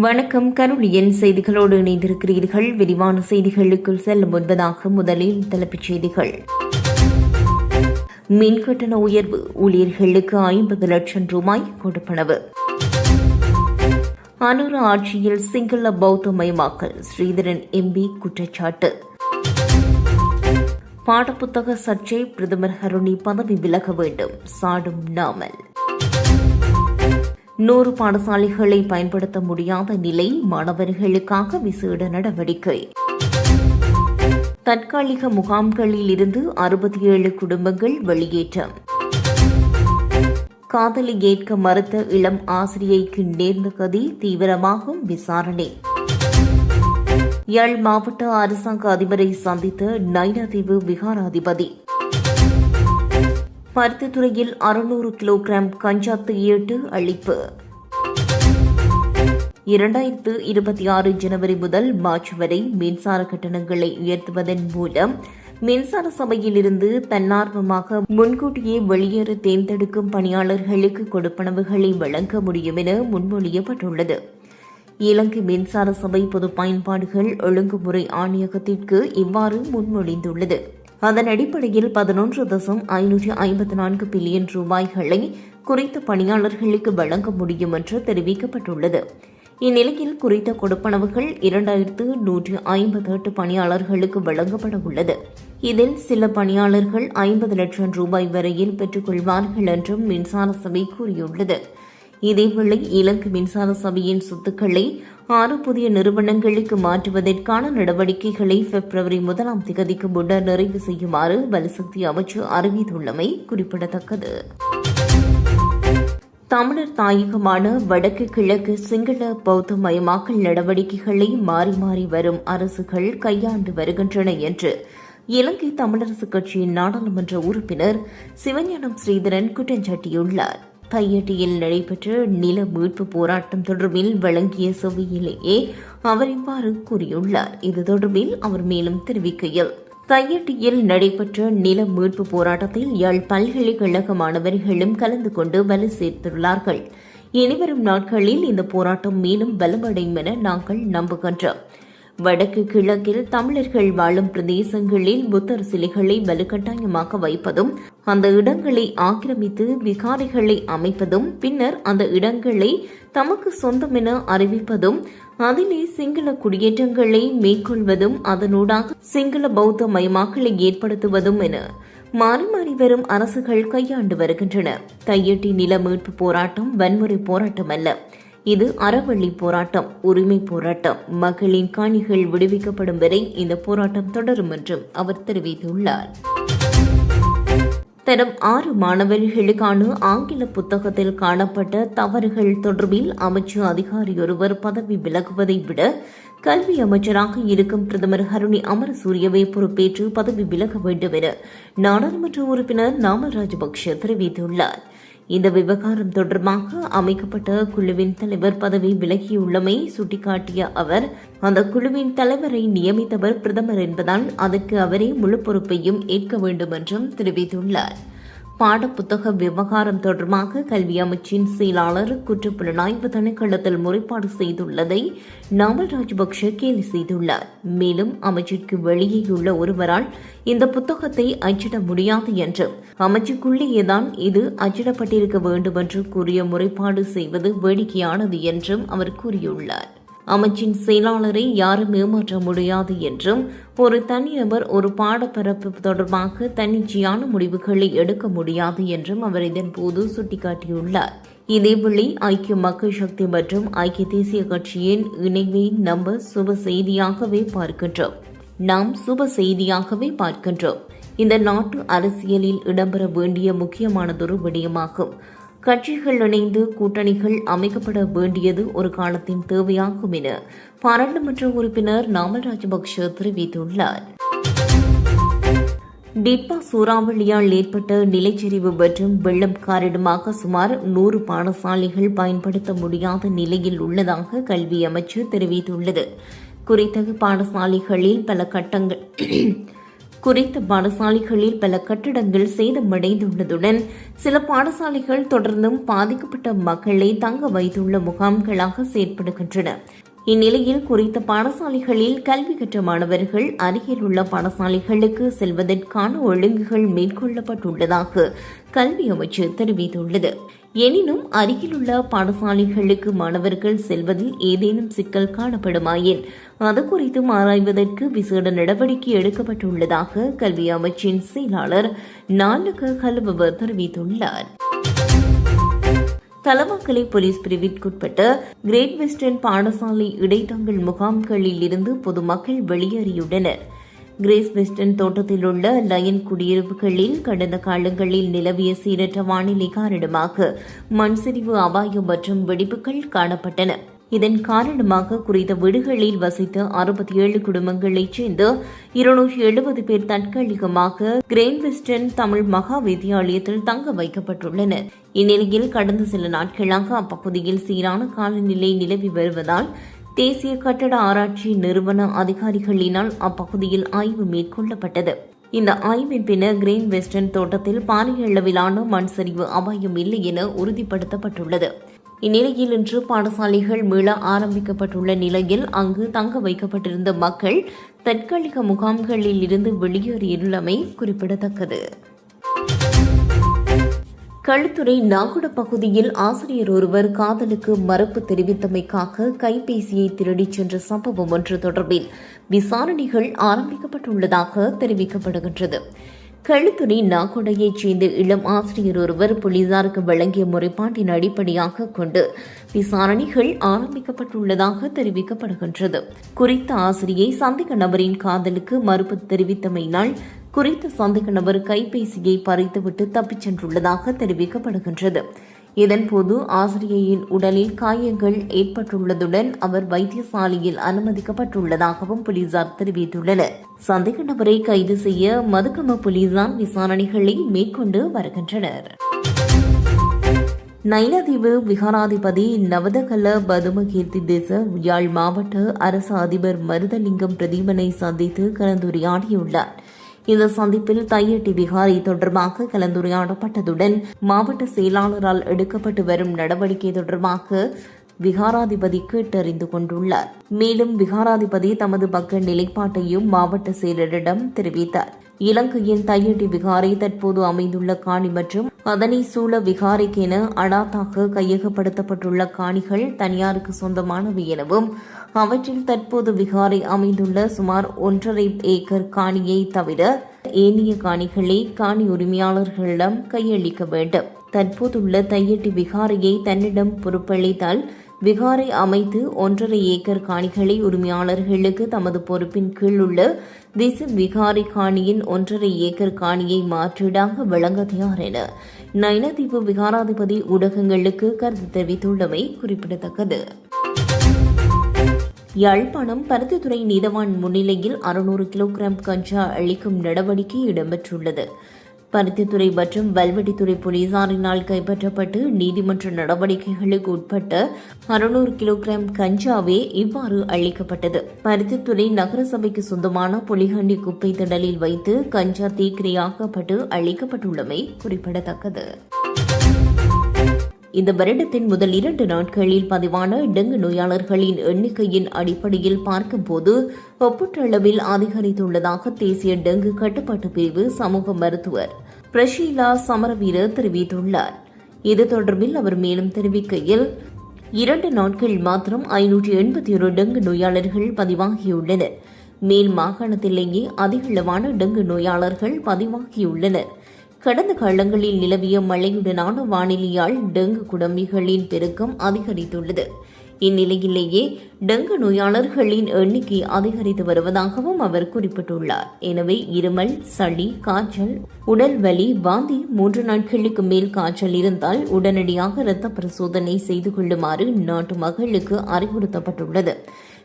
வணக்கம். கருளியன் செய்திகளோடு இணைந்திருக்கிறீர்கள். விரிவான செய்திகளுக்குள் செல்லும் முன்பதாக முதலில் தலைப்புச் செய்திகள். மின் கட்டண உயர்வு ஊழியர்களுக்கு ஐம்பது லட்சம் ரூபாய் கொடுப்பனவு. அனுர ஆட்சியில் சிங்கள பௌத்த மயமாக்கல் ஸ்ரீதரன் எம்பி குற்றச்சாட்டு. பாடப்புத்தக சர்ச்சை பிரதமர் ஹருணி பதவி விலக வேண்டும் சாடும் நாமல். நூறு பாடசாலைகளை பயன்படுத்த முடியாத நிலை மாணவர்களுக்காக விசேட நடவடிக்கை. தற்காலிக முகாம்களில் இருந்து அறுபத்தி ஏழு குடும்பங்கள் வெளியேற்றம். காதலி ஏற்க மறுத்த இளம் ஆசிரியைக்கு நேர்ந்த கதி தீவிரமாகும் விசாரணை. யாழ் மாவட்ட அரசாங்க அதிபரை சந்தித்த நைனாதீவு விகாராதிபதி. பருத்தித்துறையில் அறுநூறு கிலோகிராம் கஞ்சாத்து ஏட்டு அளிப்பு. இரண்டாயிரத்து இருபத்தி ஆறு ஜனவரி முதல் மார்ச் வரை மின்சார கட்டணங்களை உயர்த்துவதன் மூலம் மின்சார சபையிலிருந்து தன்னார்வமாக முன்கூட்டியே வெளியேற தேர்ந்தெடுக்கும் பணியாளர்களுக்கு கொடுப்பனவுகளை வழங்க முடியும் என முன்மொழியப்பட்டுள்ளது. இலங்கை மின்சார சபை பொது பயன்பாடுகள் ஒழுங்குமுறை ஆணையகத்திற்கு இவ்வாறு முன்மொழிந்துள்ளது. அதன் அடிப்படையில் பதினொன்று தசம் ஐநூற்றி ஐம்பத்தி நான்கு பில்லியன் ரூபாய்களை குறித்த பணியாளர்களுக்கு வழங்க முடியும் என்று தெரிவிக்கப்பட்டுள்ளது. இந்நிலையில் குறித்த கொடுப்பனவுகள் இரண்டாயிரத்து நூற்றி ஐம்பத்தி எட்டு பணியாளர்களுக்கு வழங்கப்பட உள்ளது. இதில் சில பணியாளர்கள் ஐம்பது லட்சம் ரூபாய் வரையில் பெற்றுக்கொள்வார்கள் என்றும் மின்சார சபை கூறியுள்ளது. இதேவேளை இலங்கை மின்சார சபையின் சொத்துக்களை ஆறு புதிய நிறுவனங்களுக்கு மாற்றுவதற்கான நடவடிக்கைகளை பிப்ரவரி முதலாம் திகதிக்கு முன்னர் நிறைவு செய்யுமாறு வலுசக்தி அமைச்சு அறிவித்துள்ளமை குறிப்பிடத்தக்கது. தமிழர் தாயகமான வடக்கு கிழக்கு சிங்கள பௌத்த மயமாக்கல் நடவடிக்கைகளை மாறி மாறி வரும் அரசுகள் கையாண்டு வருகின்றன என்று இலங்கை தமிழரசுக் கட்சியின் நாடாளுமன்ற உறுப்பினர் சிவஞானம் ஸ்ரீதரன் குற்றஞ்சாட்டியுள்ளார் தையட்டியில் நடைபெற்ற நில மீட்பு போராட்டம் தொடர்பில் வழங்கிய செவ்வியிலேயே அவர் இவ்வாறு கூறியுள்ளார். இது தொடர்பில் அவர் மேலும் தெரிவிக்கையில் தையட்டியில் நடைபெற்ற நில மீட்பு போராட்டத்தில் யாழ் பல்கலைக்கழக மாணவர்களும் கலந்து கொண்டு வலு சேர்த்துள்ளார்கள். இனிவரும் நாட்களில் இந்த போராட்டம் மேலும் பலமடையும் என நாங்கள் நம்புகின்றோம். வடக்கு கிழக்கில் தமிழர்கள் வாழும் பிரதேசங்களில் புத்தர் சிலைகளை வலுக்கட்டாயமாக வைப்பதும் அந்த இடங்களை ஆக்கிரமித்து விகாரிகளை அமைப்பதும் பின்னர் அந்த இடங்களை தமக்கு சொந்தம் என அறிவிப்பதும் அதிலே சிங்கள குடியேற்றங்களை மேற்கொள்வதும் அதனூடாக சிங்கள பௌத்த மயமாக்கலை ஏற்படுத்துவதும் என மாறி மாறி வரும் அரசுகள் கையாண்டு வருகின்றன. கையெட்டி நில மீட்பு போராட்டம் வன்முறை போராட்டம் அல்ல இது அறவழி போராட்டம் உரிமை போராட்டம். மகளின் காணிகள் விடுவிக்கப்படும் வரை இந்த போராட்டம் தொடரும் என்றும் அவர் தெரிவித்துள்ளார். தரம் ஆறு மாணவர்களுக்கான ஆங்கில புத்தகத்தில் காணப்பட்ட தவறுகள் தொடர்பில் அமைச்சு அதிகாரியொருவர் பதவி விலகுவதை விட கல்வி அமைச்சராக இருக்கும் பிரதமர் ஹருணி அமரசூரியவை பொறுப்பேற்று பதவி விலக வேண்டும் என நாடாளுமன்ற உறுப்பினர் நாமல் ராஜபக்ஷ தெரிவித்துள்ளார். இந்த விவகாரம் தொடர்பாக அமைக்கப்பட்ட குழுவின் தலைவர் பதவி விலகியுள்ளமை சுட்டிக்காட்டிய அவர் அந்த குழுவின் தலைவரை நியமித்தவர் பிரதமர் என்பதால் அதற்கு அவரே முழு பொறுப்பையும் ஏற்க வேண்டும் என்றும் தெரிவித்துள்ளார். பாடப்புத்தக விவகாரம் தொடர்பாக கல்வி அமைச்சின் செயலாளர் குற்றப்புலனாய்வு திணைக்களத்தில் முறைப்பாடு செய்துள்ளதை நாமல் ராஜபக்ஷ கேலி செய்துள்ளார். மேலும் அமைச்சிற்கு வெளியேயுள்ள ஒருவரால் இந்த புத்தகத்தை அச்சிட முடியாது என்றும் அமைச்சுக்குள்ளேயேதான் இது அச்சிடப்பட்டிருக்க வேண்டும் என்று கூறிய முறைப்பாடு செய்வது வேடிக்கையானது என்றும் அவர் கூறியுள்ளார். அமைச்சின் செயலாளரை யாரும் ஏமாற்ற முடியாது என்றும் ஒரு தனிநபர் ஒரு பாடப்பரப்பு தொடர்பாக தன்னிச்சையான முடிவுகளை எடுக்க முடியாது என்றும் அவர் இதன்போது சுட்டிக்காட்டியுள்ளார். இதேவேளை ஐக்கிய மக்கள் சக்தி மற்றும் ஐக்கிய தேசிய கட்சியின் இணைவை நம்ப சுப செய்தியாகவே பார்க்கின்றோம். நாம் சுப செய்தியாகவே பார்க்கின்றோம். இந்த நாட்டு அரசியலில் இடம்பெற வேண்டிய முக்கியமானதொரு விடயமாகும். கட்சிகள் இணைந்து கூட்டணிகள் அமைக்கப்பட வேண்டியது ஒரு காலத்தின் தேவையாகும் என பாராளுமன்ற உறுப்பினர் நாமல் ராஜபக்ஷ தெரிவித்துள்ளார். டிப்பா சூறாவளியால் ஏற்பட்ட நிலச்சரிவு மற்றும் வெள்ளம் காரணமாக சுமார் நூறு பாடசாலைகள் பயன்படுத்த முடியாத நிலையில் உள்ளதாக கல்வி அமைச்சு தெரிவித்துள்ளது. குறித்த பாடசாலைகளில் பல கட்டங்கள் குறித்த பாடசாலைகளில் பல கட்டிடங்கள் சேதமடைந்துள்ளதுடன் சில பாடசாலைகள் தொடர்ந்தும் பாதிக்கப்பட்ட மக்களை தங்க வைத்துள்ள முகாம்களாக செயற்படுகின்றன. இந்நிலையில் குறித்த பாடசாலைகளில் கல்வி கற்ற மாணவர்கள் அருகில் உள்ள பாடசாலைகளுக்கு செல்வதற்கான ஒழுங்குகள் மேற்கொள்ளப்பட்டுள்ளதாக கல்வி அமைச்சு தெரிவித்துள்ளது. எனினும் அருகிலுள்ள பாடசாலைகளுக்கு மாணவர்கள் செல்வதில் ஏதேனும் சிக்கல் காணப்படுமாயின் அது குறித்தும் ஆராய்வதற்கு விசேட நடவடிக்கை எடுக்கப்பட்டுள்ளதாக கல்வி அமைச்சின் செயலாளர் நான்கு கலுபவர் தெரிவித்துள்ளார். தலவாக்கலை போலீஸ் பிரிவிற்குட்பட்ட கிரேட் வெஸ்டர்ன் பாடசாலை இடைத்தங்கள் முகாம்களில் இருந்து பொதுமக்கள் வெளியேறியுள்ளனர். கிரேஸ் வெஸ்டர்ன் தோட்டத்தில் உள்ள லயன் குடியிருப்புகளில் கடந்த காலங்களில் நிலவிய சீரற்ற வானிலை காரணமாக மண் சரிவு அபாயம் மற்றும் வெடிப்புகள் காணப்பட்டன. இதன் காரணமாக குறித்த வீடுகளில் வசித்த அறுபத்தி ஏழு குடும்பங்களைச் சேர்ந்த இருநூற்றி எழுபது பேர் தற்காலிகமாக கிரேன் வெஸ்டர்ன் தமிழ் மகா வித்தியாலயத்தில் தங்க வைக்கப்பட்டுள்ளனர். இந்நிலையில் கடந்த சில நாட்களாக அப்பகுதியில் சீரான காலநிலை நிலவி வருவதால் தேசிய கட்டட ஆராய்ச்சி நிறுவன அதிகாரிகளினால் அப்பகுதியில் ஆய்வு மேற்கொள்ளப்பட்டது. இந்த ஆய்வின் பின்னர் கிரீன் வெஸ்டர்ன் தோட்டத்தில் பாரிய அளவிலான மண் சரிவு அபாயம் இல்லை என உறுதிப்படுத்தப்பட்டுள்ளது. இந்நிலையில் இன்று பாடசாலைகள் மீள ஆரம்பிக்கப்பட்டுள்ள நிலையில் அங்கு தங்க வைக்கப்பட்டிருந்த மக்கள் தற்காலிக முகாம்களில் இருந்து வெளியேறியுள்ளமை குறிப்பிடத்தக்கது. களுத்துறை நாகுட பகுதியில் ஆசிரியர் ஒருவர் காதலுக்கு மறுப்பு தெரிவித்தமைக்காக கைபேசியை திருடிச் சென்ற சம்பவம் ஒன்று தொடர்பில் விசாரணைகள் ஆரம்பிக்கப்பட்டுள்ளதாக தெரிவிக்கப்படுகின்றது. களுத்துறை நாகொடையைச் சேர்ந்த இளம் ஆசிரியர் ஒருவர் போலீசாருக்கு வழங்கிய முறைப்பாட்டின் அடிப்படையாக கொண்டு விசாரணைகள் ஆரம்பிக்கப்பட்டுள்ளதாக தெரிவிக்கப்படுகின்றது. குறித்த ஆசிரியை சந்தேக நபரின் காதலுக்கு மறுப்பு தெரிவித்தமையினால் குறித்த சந்தேக நபர் கைபேசியை பறித்துவிட்டு தப்பிச் சென்றுள்ளதாக தெரிவிக்கப்படுகின்றது. இதன்போது ஆசிரியையின் உடலில் காயங்கள் ஏற்பட்டுள்ளதுடன் அவர் வைத்தியசாலையில் அனுமதிக்கப்பட்டுள்ளதாகவும் போலீசார் தெரிவித்துள்ளனர். சந்தேக நபரை கைது செய்ய மதுக்கம போலீசார் விசாரணைகளை மேற்கொண்டு வருகின்றனர். நைனாதீவு விகாராதிபதி நவதகல பதுமகீர்த்தி தேச யாழ் மாவட்ட அரசு அதிபர் மருதலிங்கம் பிரதீபனை சந்தித்து கலந்துரையாடியுள்ளார். இந்த சந்திப்பில் தையட்டி விகாரி தொடர்பாக கலந்துரையாடப்பட்டதுடன் மாவட்ட செயலாளரால் எடுக்கப்பட்டு வரும் நடவடிக்கை தொடர்பாக விகாராதிபதி கேட்டறிந்து கொண்டுள்ளார். மேலும் விகாராதிபதி தமது பக்க நிலைப்பாட்டையும் மாவட்ட செயலரிடம் தெரிவித்தார். இலங்கையின் தையட்டி விகாரை தற்போது அமைந்துள்ள காணி மற்றும் அதனை சூழ விகாரைக்கென அடாத்தாக கையகப்படுத்தப்பட்டுள்ள காணிகள் தனியாருக்கு சொந்தமானவை எனவும் அவற்றில் தற்போது விகாரை அமைந்துள்ள சுமார் ஒன்றரை ஏக்கர் காணியை தவிர ஏனைய காணிகளை காணி உரிமையாளர்களிடம் கையளிக்க வேண்டும். தற்போதுள்ள தையட்டி விகாரையை தன்னிடம் பொறுப்பளித்தால் விகாரை அமைத்து ஒன்றரை ஏக்கர் காணிகளை உரிமையாளர்களுக்கு தமது பொறுப்பின் கீழ் உள்ள திசு விகாரை காணியின் ஒன்றரை ஏக்கர் காணியை மாற்றீடாக வழங்க தயார் என நயனதீபு விகாராதிபதி ஊடகங்களுக்கு கருத்து தெரிவித்துள்ளமை குறிப்பிடத்தக்கது. யாழ்ப்பாணம் பருத்தித்துறை நீதவான் முன்னிலையில் அறுநூறு கிலோகிராம் கஞ்சா அளிக்கும் நடவடிக்கை இடம்பெற்றுள்ளது. பருத்தித்துறை மற்றும் வல்வெட்டித்துறை போலீசாரினால் கைப்பற்றப்பட்டு நீதிமன்ற நடவடிக்கைகளுக்கு உட்பட்ட அறுநூறு கிலோகிராம் கஞ்சாவே இவ்வாறு அளிக்கப்பட்டது. பருத்தித்துறை நகரசபைக்கு சொந்தமான புலிகண்டி குப்பை திடலில் வைத்து கஞ்சா தீக்கிரையாக்கப்பட்டு அளிக்கப்பட்டுள்ளமை குறிப்பிடத்தக்கது. இந்த வருடத்தின் முதல் இரண்டு நாட்களில் பதிவான டெங்கு நோயாளர்களின் எண்ணிக்கையின் அடிப்படையில் பார்க்கும்போது ஒப்பீட்டளவில் அதிகரித்துள்ளதாக தேசிய டெங்கு கட்டுப்பாட்டு பிரிவு சமூக மருத்துவர் பிரஷீலா சமரவீர தெரிவித்துள்ளார். இது தொடர்பில் அவர் மேலும் தெரிவிக்கையில் இரண்டு நாட்கள் மாத்திரம் ஐநூற்றி எண்பத்தி ஒரு டெங்கு நோயாளர்கள் பதிவாகியுள்ளனர். மேல் மாகாணத்திலேயே அதிகளவான டெங்கு நோயாளர்கள் பதிவாகியுள்ளனர். கடந்த காலங்களில் நிலவிய மழையுடனான வானிலையால் டெங்கு குடம்பிகளின் பெருக்கம் அதிகரித்துள்ளது. இந்நிலையிலேயே டெங்கு நோயாளர்களின் எண்ணிக்கை அதிகரித்து வருவதாகவும் அவர் குறிப்பிட்டுள்ளார். எனவே இருமல் சளி காய்ச்சல் உடல் வலி வாந்தி மூன்று நாட்களுக்கு மேல் காய்ச்சல் இருந்தால் உடனடியாக இரத்த பரிசோதனை செய்து கொள்ளுமாறு நாட்டு மக்களுக்கு அறிவுறுத்தப்பட்டுள்ளது.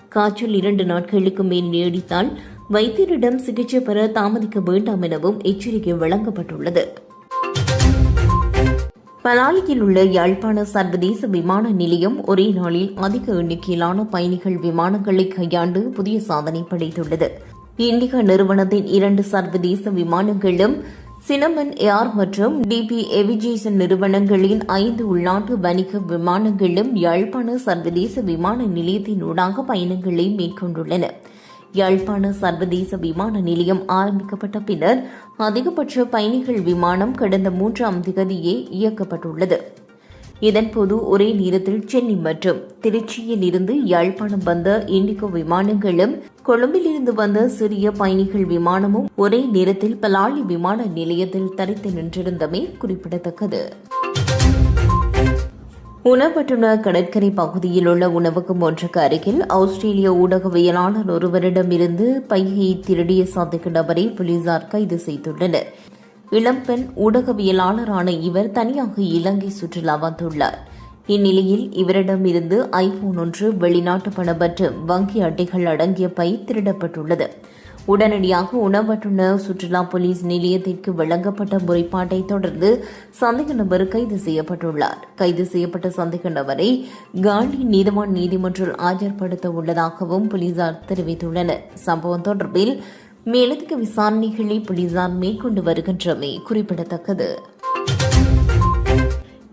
காய்ச்சல் இரண்டு நாட்களுக்கு மேல் நீடித்தால் வைத்தியரிடம் சிகிச்சை பெற தாமதிக்க வேண்டாம் எனவும் எச்சரிக்கை வழங்கப்பட்டுள்ளது. பலாலியில் உள்ள யாழ்ப்பாண சர்வதேச விமான நிலையம் ஒரே நாளில் அதிக எண்ணிக்கையிலான பயணிகள் விமானங்களை கையாண்டு புதிய சாதனை படைத்துள்ளது. இண்டிகா நிறுவனத்தின் இரண்டு சர்வதேச விமானங்களும் சினமன் ஏர் மற்றும் டிபி எவிஜேஷன் நிறுவனங்களின் ஐந்து உள்நாட்டு வணிக விமானங்களும் யாழ்ப்பாண சர்வதேச விமான நிலையத்தினூடாக பயணங்களை மேற்கொண்டுள்ளன. யாழ்ப்பாண சர்வதேச விமான நிலையம் ஆரம்பிக்கப்பட்ட பின்னர் அதிகபட்ச பயணிகள் விமானம் கடந்த மூன்றாம் திகதியே இயக்கப்பட்டுள்ளது. இதன்போது ஒரே நேரத்தில் சென்னை மற்றும் திருச்சியில் இருந்து யாழ்ப்பாணம் வந்த இண்டிகோ விமானங்களும் கொழும்பிலிருந்து வந்த சிறிய பயணிகள் விமானமும் ஒரே நேரத்தில் பலாலி விமான நிலையத்தில் தரித்து நின்றிருந்தமை குறிப்பிடத்தக்கது. உணவட்டுனா கடற்கரை பகுதியில் உள்ள உணவகம் ஒன்றுக்கு அருகில் ஆஸ்திரேலிய ஊடகவியலாளர் ஒருவரிடமிருந்து பையை திருடிய சந்தேக நபரை போலீசார் கைது செய்துள்ளனர். இளம்பெண் ஊடகவியலாளரான இவர் தனியாக இலங்கை சுற்றுலா வந்துள்ளார். இந்நிலையில் இவரிடமிருந்து ஐபோன் ஒன்று வெளிநாட்டு பணம் மற்றும் வங்கி அட்டைகள் அடங்கிய பை திருடப்பட்டுள்ளது. உடனடியாக உணவட்டுண சுற்றுலா போலீஸ் நிலையத்திற்கு வழங்கப்பட்ட முறைப்பாட்டை தொடர்ந்து சந்தேக நபர் கைது செய்யப்பட்டுள்ளார். கைது செய்யப்பட்ட சந்தேக நபரை காந்தி நீதவான் நீதிமன்றில் ஆஜர்படுத்த உள்ளதாகவும் போலீசார் தெரிவித்துள்ளனர். சம்பவம் தொடர்பில் மேலதிக விசாரணைகளை போலீசார் மேற்கொண்டு வருகின்றமை குறிப்பிடத்தக்கது.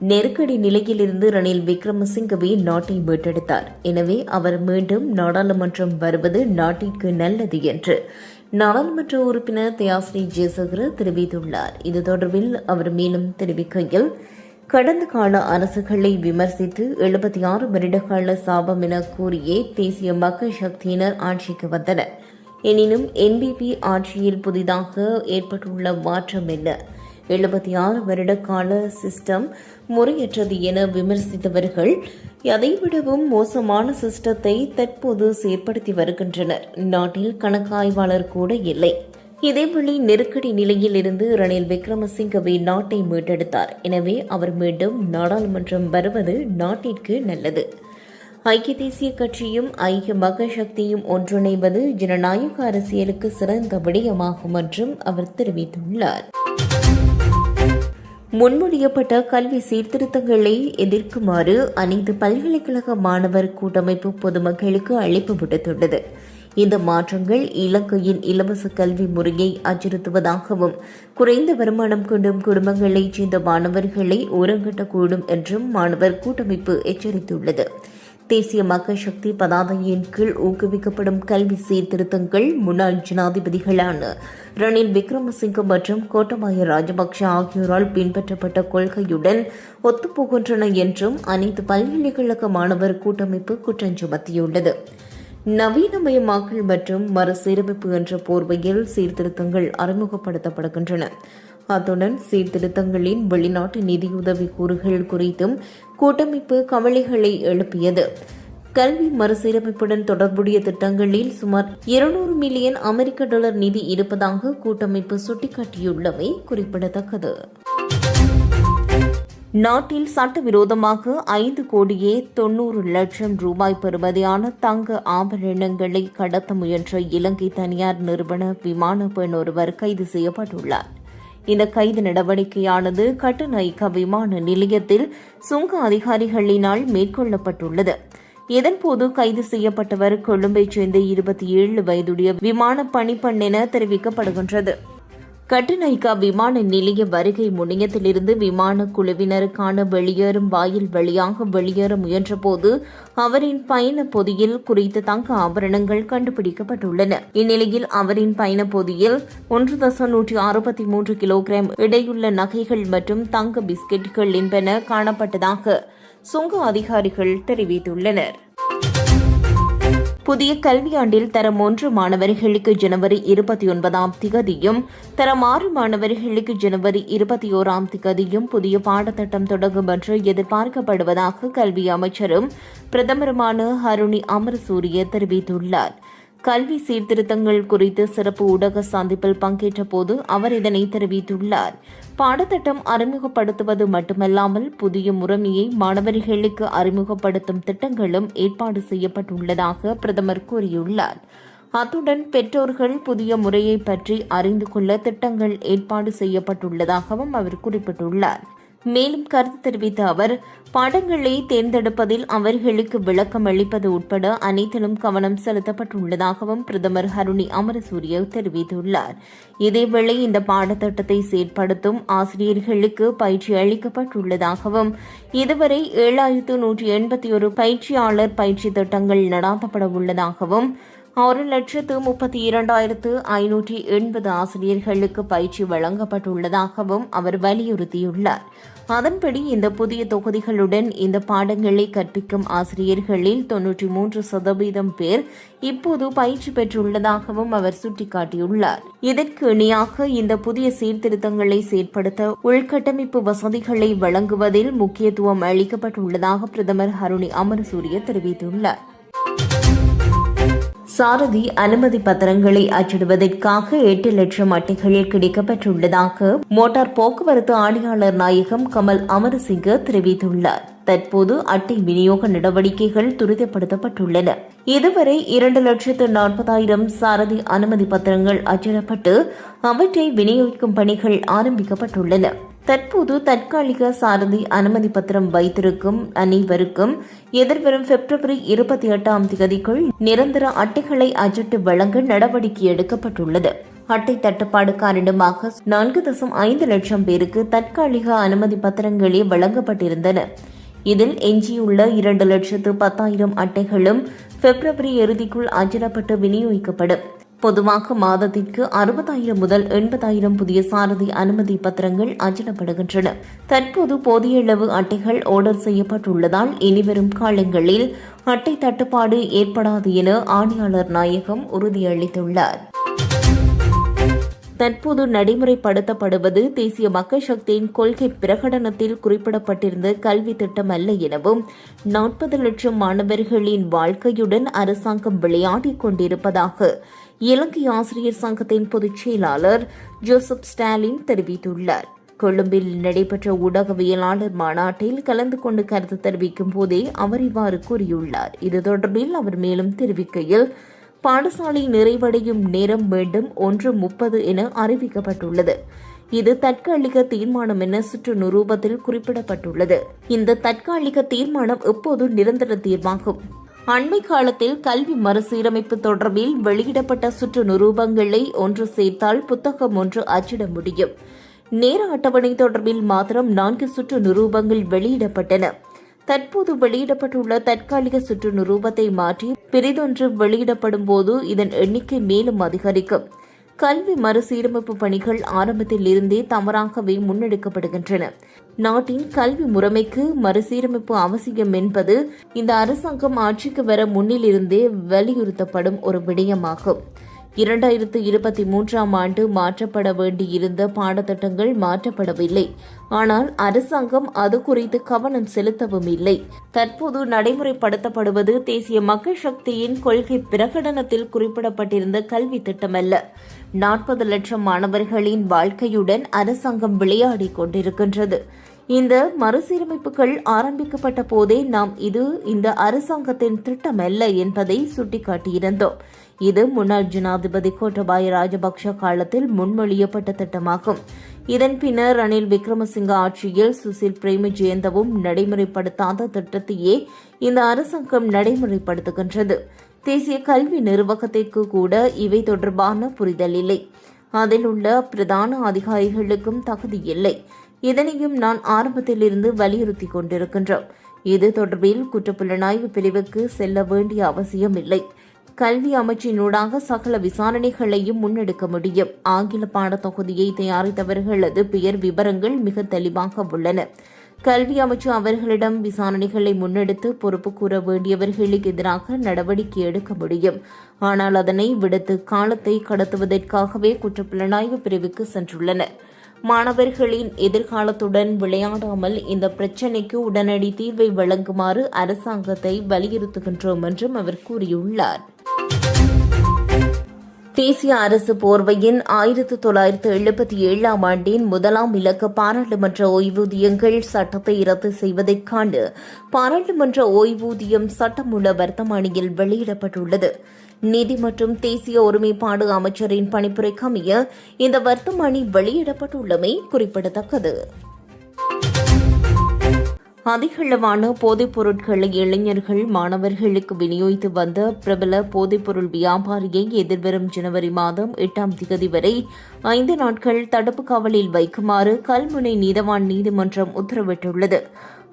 நெருக்கடி நிலையிலிருந்து ரணில் விக்ரமசிங்கவே நாட்டை மீட்டெடுத்தார். எனவே அவர் மீண்டும் நாடாளுமன்றம் வருவது நாட்டிற்கு நல்லது என்று நாடாளுமன்ற உறுப்பினர் தியாஸ்ரீ ஜெயசகர தெரிவித்துள்ளார். இது தொடர்பில் அவர் மேலும் தெரிவிக்கையில் கடந்த கால அரசுகளை விமர்சித்து எழுபத்தி ஆறு வருடகால சாபம் என கூறியே தேசிய மக்கள் சக்தியினர் ஆட்சிக்கு வந்தனர். எனினும் என்பிபி ஆட்சியில் புதிதாக ஏற்பட்டுள்ள மாற்றம் என்ன? எழுபத்தி ஆறு வருட கால சிஸ்டம் முறையற்றது என விமர்சித்தவர்கள் அதைவிடவும் மோசமான சிஸ்டத்தை தற்போது செயற்படுத்தி வருகின்றனர். நாட்டில் கணக்காய்வாளர் கூட இல்லை. இதேவழி நெருக்கடி நிலையில் இருந்து ரணில் விக்ரமசிங்கவே நாட்டை மீட்டெடுத்தார். எனவே அவர் மீண்டும் நாடாளுமன்றம் வருவது நாட்டிற்கு நல்லது. ஐக்கிய தேசிய கட்சியும் ஐக்கிய மக்கள் சக்தியும் ஒன்றிணைவது ஜனநாயக அரசியலுக்கு சிறந்த விடயமாகும் என்றும் அவர் தெரிவித்துள்ளார். முன்மொழியப்பட்ட கல்வி சீர்திருத்தங்களை எதிர்க்குமாறு அனைத்து பல்கலைக்கழக மாணவர் கூட்டமைப்பு பொதுமக்களுக்கு அழைப்பு விடுத்துள்ளது. இந்த மாற்றங்கள் இலங்கையின் இலவச கல்வி முறையை அச்சுறுத்துவதாகவும் குறைந்த வருமானம் கொண்டும் குடும்பங்களைச் சேர்ந்த மாணவர்களை ஓரங்கட்டக்கூடும் என்றும் மாணவர் கூட்டமைப்பு எச்சரித்துள்ளது. தேசிய மக்கள் சக்தி பதாதையின் கீழ் ஊக்குவிக்கப்படும் கல்வி சீர்திருத்தங்கள் முன்னாள் ஜனாதிபதிகளான ரணில் விக்ரமசிங்க மற்றும் கோட்டபாய ராஜபக்ஷ ஆகியோரால் பின்பற்றப்பட்ட கொள்கையுடன் ஒத்துப்போகின்றன என்றும் அனைத்து பல்கலைக்கழக மாணவர் கூட்டமைப்பு குற்றம் சுமத்தியுள்ளது. நவீனமயமாக்கல் மற்றும் மறுசீரமைப்பு என்ற போர்வையில் சீர்திருத்தங்கள் அறிமுகப்படுத்தப்படுகின்றன. அத்துடன் சீர்திருத்தங்களின் வெளிநாட்டு நிதியுதவி கூறுகள் குறித்தும் கூட்டமைப்பு கவலைகளை எழுப்பியது. கல்வி மறுசீரமைப்புடன் தொடர்புடைய திட்டங்களில் சுமார் இருநூறு மில்லியன் அமெரிக்க டாலர் நிதி இருப்பதாக கூட்டமைப்பு சுட்டிக்காட்டியுள்ளமை குறிப்பிடத்தக்கது. நாட்டில் சட்டவிரோதமாக ஐந்து கோடியே தொன்னூறு லட்சம் ரூபாய் பெறுமதியான தங்க ஆபரணங்களை கடத்த முயன்ற இலங்கை தனியார் நிறுவன விமான பெண் ஒருவர் கைது செய்யப்பட்டுள்ளார். இந்த கைது நடவடிக்கையானது கட்டுநாயக்க விமான நிலையத்தில் சுங்க அதிகாரிகளினால் மேற்கொள்ளப்பட்டுள்ளது. இதன்போது கைது செய்யப்பட்டவர் கொழும்பைச் சேர்ந்த இருபத்தி ஏழு வயதுடைய விமான பணிப்பெண் என தெரிவிக்கப்படுகின்றது. கட்டுநாய்க்கா விமான நிலைய வருகை முனையத்திலிருந்து விமான குழுவினருக்கான வெளியேறும் வாயில் வழியாக வெளியேற முயன்றபோது அவரின் பயண பொதியில் குறித்த தங்க ஆபரணங்கள் கண்டுபிடிக்கப்பட்டுள்ளன. இந்நிலையில் அவரின் பயண பொதியில் ஒன்று தசம் நூற்றி அறுபத்தி மூன்று கிலோகிராம் இடையுள்ள நகைகள் மற்றும் தங்க பிஸ்கெட்டுகள் என்பன காணப்பட்டதாக சுங்க அதிகாரிகள் தெரிவித்துள்ளனர். புதிய கல்வியாண்டில் தரம் ஒன்று மாணவர்களுக்கு ஜனவரி இருபத்தி ஒன்பதாம் திகதியும் தரம் ஆறு மாணவர்களுக்கு ஜனவரி இருபத்தி ஓராம் திகதியும் புதிய பாடத்திட்டம் தொடங்கும் என்று எதிர்பார்க்கப்படுவதாக கல்வி அமைச்சரும் பிரதமருமான ஹருணி அமரசூரிய தெரிவித்துள்ளார். கல்வி சீர்திருத்தங்கள் குறித்து சிறப்பு ஊடக சந்திப்பில் பங்கேற்ற போது அவர் இதனை தெரிவித்துள்ளார். பாடத்திட்டம் அறிமுகப்படுத்துவது மட்டுமல்லாமல் புதிய முறைமையை மாணவர்களுக்கு அறிமுகப்படுத்தும் திட்டங்களும் ஏற்பாடு செய்யப்பட்டுள்ளதாக பிரதமர் கூறியுள்ளார். அத்துடன் பெற்றோர்கள் புதிய முறையை பற்றி அறிந்து கொள்ள திட்டங்கள் ஏற்பாடு செய்யப்பட்டுள்ளதாகவும் அவர் குறிப்பிட்டுள்ளார். மேலும் கருத்து தெரிவித்த அவர் பாடங்களை தேர்ந்தெடுப்பதில் அவர்களுக்கு விளக்கம் அளிப்பது உட்பட அனைத்திலும் கவனம் செலுத்தப்பட்டுள்ளதாகவும் பிரதமர் ஹருணி அமரசூரிய தெரிவித்துள்ளார். இதேவேளை இந்த பாடத்திட்டத்தை செயற்படுத்தும் ஆசிரியர்களுக்கு பயிற்சி அளிக்கப்பட்டுள்ளதாகவும் இதுவரை ஏழாயிரத்து நூற்றி எண்பத்தி ஒரு பயிற்சியாளர் பயிற்சி திட்டங்கள் நடாத்தப்பட உள்ளதாகவும் ஒரு லட்சத்து முப்பத்தி இரண்டாயிரத்து ஐநூற்றி எண்பது ஆசிரியர்களுக்கு பயிற்சி வழங்கப்பட்டுள்ளதாகவும் அவர் வலியுறுத்தியுள்ளார். அதன்படி இந்த புதிய தொகுதிகளுடன் இந்த பாடங்களை கற்பிக்கும் ஆசிரியர்களில் தொன்னூற்றி மூன்று சதவீதம் பேர் இப்போது பயிற்சி பெற்றுள்ளதாகவும் அவர் சுட்டிக்காட்டியுள்ளார். இதற்கு இணையாக இந்த புதிய சீர்திருத்தங்களை செயற்படுத்த உள்கட்டமைப்பு வசதிகளை வழங்குவதில் முக்கியத்துவம் அளிக்கப்பட்டுள்ளதாக பிரதமர் ஹருணி அமரசூரிய தெரிவித்துள்ளார். சாரதி அனுமதி பத்திரங்களை அச்சிடுவதற்காக எட்டு லட்சம் அட்டைகள் கிடைக்கப்பெற்றுள்ளதாக மோட்டார் போக்குவரத்து ஆணையாளர் நாயகம் கமல் அமரசிங்க தெரிவித்துள்ளார். தற்போது அட்டை விநியோக நடவடிக்கைகள் துரிதப்படுத்தப்பட்டுள்ளன. இதுவரை இரண்டு லட்சத்து நாற்பதாயிரம் சாரதி அனுமதி பத்திரங்கள் அச்சிடப்பட்டு அவற்றை விநியோகிக்கும் பணிகள் ஆரம்பிக்கப்பட்டுள்ளன. தற்போது தற்காலிக சாரதி அனுமதி பத்திரம் வைத்திருக்கும் அனைவருக்கும் எதிர்வரும் பிப்ரவரி இருபத்தி எட்டாம் தேதிக்குள் நிரந்தர அட்டைகளை அச்சிட்டு வழங்க நடவடிக்கை எடுக்கப்பட்டுள்ளது. அட்டை தட்டுப்பாடு காரணமாக நான்கு தசம் ஐந்து லட்சம் பேருக்கு தற்காலிக அனுமதி பத்திரங்களே வழங்கப்பட்டிருந்தன. இதில் எஞ்சியுள்ள இரண்டு லட்சத்து பத்தாயிரம் அட்டைகளும் பிப்ரவரி இறுதிக்குள் அச்சிடப்பட்டு விநியோகிக்கப்படும். பொதுவாக மாதத்திற்கு அறுபதாயிரம் முதல் எண்பதாயிரம் புதிய சாரதி அனுமதி பத்திரங்கள் அச்சிடப்படுகின்றன தற்போது போதிய அளவு அட்டைகள் ஆர்டர் செய்யப்பட்டுள்ளதால் இனிவரும் காலங்களில் அட்டை தட்டுப்பாடு ஏற்படாது என ஆணையாளர் நாயகம் உறுதியளித்துள்ளார். தற்போது நடைமுறைப்படுத்தப்படுவது தேசிய மக்கள் சக்தியின் கொள்கை பிரகடனத்தில் குறிப்பிடப்பட்டிருந்த கல்வி திட்டம் அல்ல எனவும் நாற்பது லட்சம் மாணவர்களின் வாழ்க்கையுடன் அரசாங்கம் விளையாடிக் கொண்டிருப்பதாக இலங்கை ஆசிரியர் சங்கத்தின் பொதுச் செயலாளர் ஜோசப் ஸ்டாலின் தெரிவித்துள்ளார். கொழும்பில் நடைபெற்ற ஊடகவியலாளர் மாநாட்டில் கலந்து கொண்டு கருத்து தெரிவிக்கும் போதே அவர் இவ்வாறு கூறியுள்ளார். இது தொடர்பில் அவர் மேலும் தெரிவிக்கையில் பாடசாலை நிறைவடையும் நேரம் மீண்டும் ஒன்று முப்பது என அறிவிக்கப்பட்டுள்ளது. இது தற்காலிக தீர்மானம் என சுற்று நிரூபத்தில் குறிப்பிடப்பட்டுள்ளது. இந்த தற்காலிக தீர்மானம் எப்போது நிரந்தர தீர்வாகும். அண்மை காலத்தில் கல்வி மறுசீரமைப்பு தொடர்பில் வெளியிடப்பட்ட சுற்று நிரூபங்களை ஒன்று சேர்த்தால் புத்தகம் ஒன்று அச்சிட முடியும். நேர அட்டவணை தொடர்பில் மாத்திரம் நான்கு சுற்று நிரூபங்கள் வெளியிடப்பட்டன. தற்போது வெளியிடப்பட்டுள்ள தற்காலிக சுற்று நிரூபத்தை மாற்றி பிரிதொன்று வெளியிடப்படும் போது இதன் எண்ணிக்கை மேலும் அதிகரிக்கும். கல்வி மறுசீரமைப்பு பணிகள் ஆரம்பத்தில் இருந்தே தவறாகவே முன்னெடுக்கப்படுகின்றன. நாட்டின் கல்வி முறைமைக்கு மறுசீரமைப்பு அவசியம் என்பது இந்த அரசாங்கம் ஆட்சிக்கு வர முன்னிலிருந்தே வலியுறுத்தப்படும் ஒரு விடயமாகும். இரண்டாயிரத்து இருபத்தி மூன்றாம் ஆண்டு மாற்றப்பட வேண்டியிருந்த பாடத்திட்டங்கள் மாற்றப்படவில்லை. ஆனால் அரசாங்கம் அது குறித்து கவனம் செலுத்தவும் இல்லை. தற்போது நடைமுறைப்படுத்தப்படுவது தேசிய மக்கள் சக்தியின் கொள்கை பிரகடனத்தில் குறிப்பிடப்பட்டிருந்த கல்வி திட்டமல்ல. நாற்பது லட்சம் மாணவர்களின் வாழ்க்கையுடன் அரசாங்கம் விளையாடிக் கொண்டிருக்கின்றது. இந்த மறுசீரமைப்புகள் ஆரம்பிக்கப்பட்ட போதே நாம் இது இந்த அரசாங்கத்தின் திட்டமல்ல என்பதை சுட்டிக்காட்டியிருந்தோம். இது முன்னாள் ஜனாதிபதி கோட்டபாய ராஜபக்ஷ காலத்தில் முன்மொழியப்பட்ட திட்டமாகும். இதன் பின்னர் ரணில் விக்ரமசிங்க ஆட்சியில் சுசில் பிரேமஜெயந்தவும் நடைமுறைப்படுத்தாத திட்டத்தையே இந்த அரசாங்கம் நடைமுறைப்படுத்துகின்றது. தேசிய கல்வி நிர்வாகத்திற்கு கூட இவை தொடர்பான புரிதல் இல்லை. அதில் உள்ள பிரதான அதிகாரிகளுக்கும் தகுதி இல்லை. இதனையும் நான் ஆரம்பத்திலிருந்து வலியுறுத்தி கொண்டிருக்கின்றோம். இது தொடர்பில் குற்றப்புலனாய்வு பிரிவுக்கு செல்ல வேண்டிய அவசியம் இல்லை. கல்வி அமைச்சினூடாக சகல விசாரணைகளையும் முன்னெடுக்க முடியும். ஆங்கில பாடத்தொகுதியை தயாரித்தவர்களது பெயர் விவரங்கள் மிக தெளிவாக உள்ளன. கல்வி அமைச்சு அவர்களிடம் விசாரணைகளை முன்னெடுத்து பொறுப்பு கூற வேண்டியவர்களுக்கு எதிராக நடவடிக்கை எடுக்க முடியும். ஆனால் அதனை விடுத்து காலத்தை கடத்துவதற்காகவே குற்றப்புலனாய்வு பிரிவுக்கு சென்றுள்ளனர் மாணவர்களின் எதிர்காலத்துடன் விளையாடாமல் இந்த பிரச்சினைக்கு உடனடி தீர்வை வழங்குமாறு அரசாங்கத்தை வலியுறுத்துகின்றோம் என்றும் அவர் கூறியுள்ளார். தேசிய அரசு போர்வையின் ஆயிரத்து தொள்ளாயிரத்து எழுபத்தி ஏழாம் ஆண்டின் முதலாம் இலக்க பாராளுமன்ற ஓய்வூதியங்கள் சட்டத்தை ரத்து செய்வதற்கான பாராளுமன்ற ஓய்வூதியம் சட்டமூல வர்த்தமானியில் வெளியிடப்பட்டுள்ளது. நிதி மற்றும் தேசிய ஒருமைப்பாடு அமைச்சரின் பணிப்புரைக்கு அமைய இந்த வர்த்தமானி வெளியிடப்பட்டுள்ளமை குறிப்பிடத்தக்கது. அதிகளவான போதைப் பொருட்களை இளைஞர்கள் மாணவர்களுக்கு விநியோகித்து வந்த பிரபல போதைப்பொருள் வியாபாரியை எதிர்வரும் ஜனவரி மாதம் எட்டாம் திகதி வரை ஐந்து நாட்கள் தடுப்பு காவலில் வைக்குமாறு கல்முனை நீதவான் நீதிமன்றம் உத்தரவிட்டுள்ளது.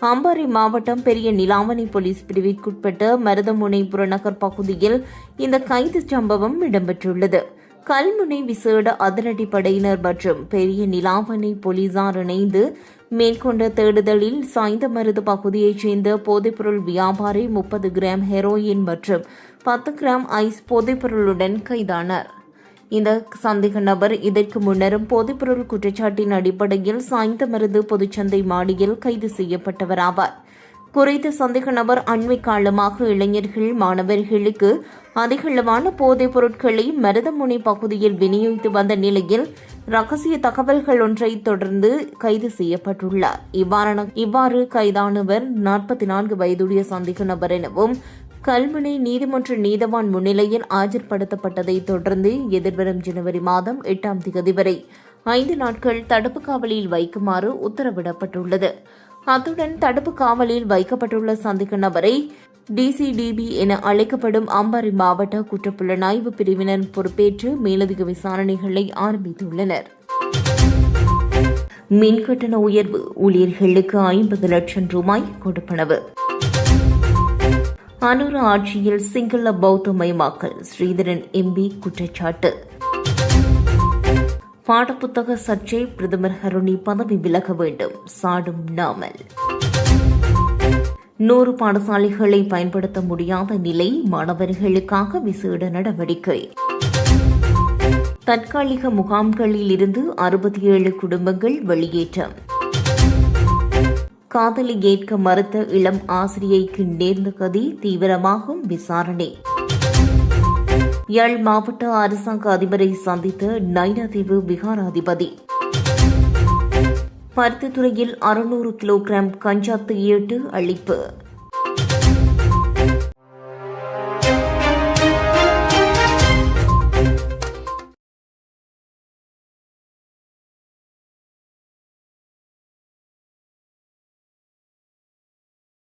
அம்பாறை மாவட்டம் பெரிய நிலாவணி போலீஸ் பிரிவிற்குட்பட்ட மருதமுனை புறநகர் பகுதியில் இந்த கைது சம்பவம் இடம்பெற்றுள்ளது. கல்முனை விசேட அதிரடி படையினர் மற்றும் பெரிய நிலாவணை போலீசார் இணைந்து மேற்கொண்ட தேடுதலில் சாய்ந்தமருது பகுதியைச் சேர்ந்த போதைப்பொருள் வியாபாரி முப்பது கிராம் ஹெரோயின் மற்றும் பத்து கிராம் ஐஸ் போதைப்பொருளுடன் கைதானர். இந்த சந்தேக நபர் இதற்கு முன்னரும் போதைப்பொருள் குற்றச்சாட்டின் அடிப்படையில் சாய்ந்தமருது பொதுச்சந்தை மாடியில் கைது செய்யப்பட்டவர் ஆவார் குறித்த சந்தேக நபர் அண்மை காலமாக இளைஞர்கள் மாணவர்களுக்கு அதிகளவான போதைப் பொருட்களை மருதமுனை பகுதியில் விநியோகித்து வந்த நிலையில் ரகசிய தகவல்கள் ஒன்றை தொடர்ந்து கைது செய்யப்பட்டுள்ளார். இவ்வாறான இவ்வாறு கைதானவர் நாற்பத்தி நான்கு வயதுடைய சந்தேக நபர் எனவும் கல்முனை நீதிமன்ற நீதவான் முன்னிலையில் ஆஜர்படுத்தப்பட்டதை தொடர்ந்து எதிர்வரும் ஜனவரி மாதம் எட்டாம் தேதி வரை ஐந்து நாட்கள் தடுப்பு காவலில் வைக்குமாறு உத்தரவிடப்பட்டுள்ளது. அத்துடன் தடுப்பு காவலில் வைக்கப்பட்டுள்ள சந்தேக நபரை டிசிடிபி என அழைக்கப்படும் அம்பாறை மாவட்ட குற்றப்புலனாய்வு பிரிவினர் பொறுப்பேற்று மேலதிக விசாரணைகளை ஆரம்பித்துள்ளனர். மின்கட்டண உயர்வு ஊழியர்களுக்கு ஐம்பது லட்சம் ரூபாய் கொடுப்பனவு. அனுர ஆட்சியில் சிங்கள பௌத்த மயமாக்கல் ஸ்ரீதரன் எம்பி குற்றச்சாட்டு. பாடப்புத்தக சர்ச்சை பிரதமர் ஹருணி பதவி விலக வேண்டும் சாடும் நாமல். நூறு பாடசாலைகளை பயன்படுத்த முடியாத நிலை மாணவர்களுக்காக விசேட நடவடிக்கை. தற்காலிக முகாம்களில் இருந்து அறுபத்தி ஏழு குடும்பங்கள் வெளியேற்றம். காதலி ஏற்க மறுத்த இளம் ஆசிரியைக்கு நேர்ந்த கதி தீவிரமாகும் விசாரணை. யாழ் மாவட்ட அரசாங்க அதிபரை சந்தித்த நைனாதீவு விகாராதிபதி. பருத்தித்துறையில் அறுநூறு கிலோகிராம் கஞ்சா ஏட்டு அளிப்பு